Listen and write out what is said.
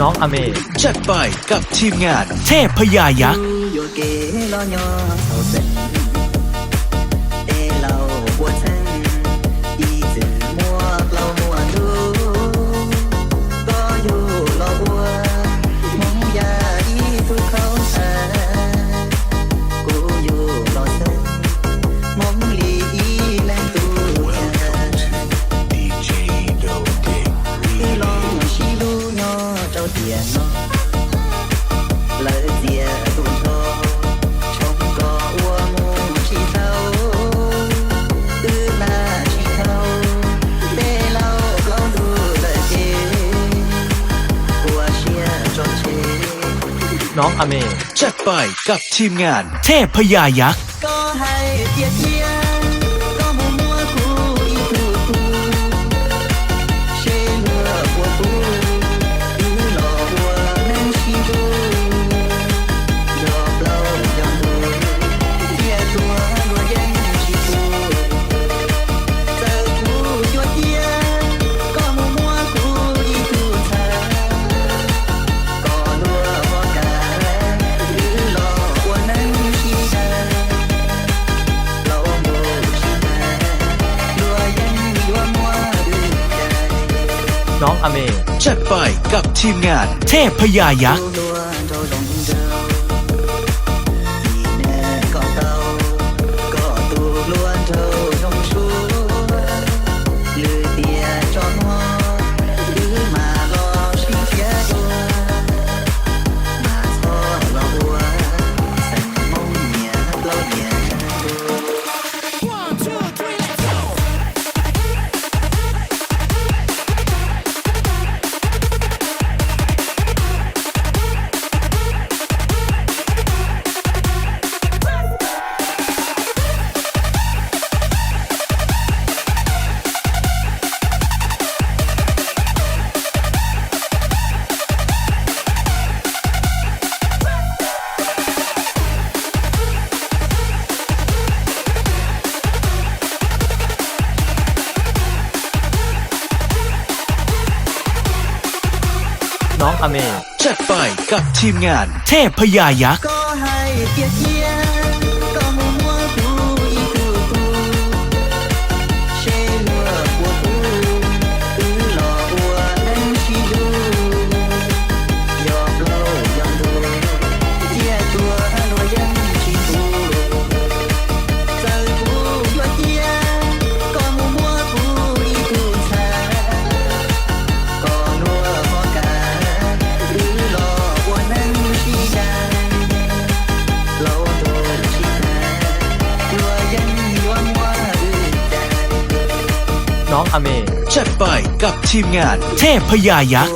น้องอเม จัดไปกับทีมงานเทพพยายักษ์ น้องอเมจัดไปกับทีมงานเทพพยายักษ์ Có hay tiết nhiên อเมจัดไปกับทีมงาน เทพพยายักษ์ น้องอเมจัดไปกับทีมงานเทพพยายักษ์ น้องอเมจัดไปกับทีมงานเทพพยายักษ์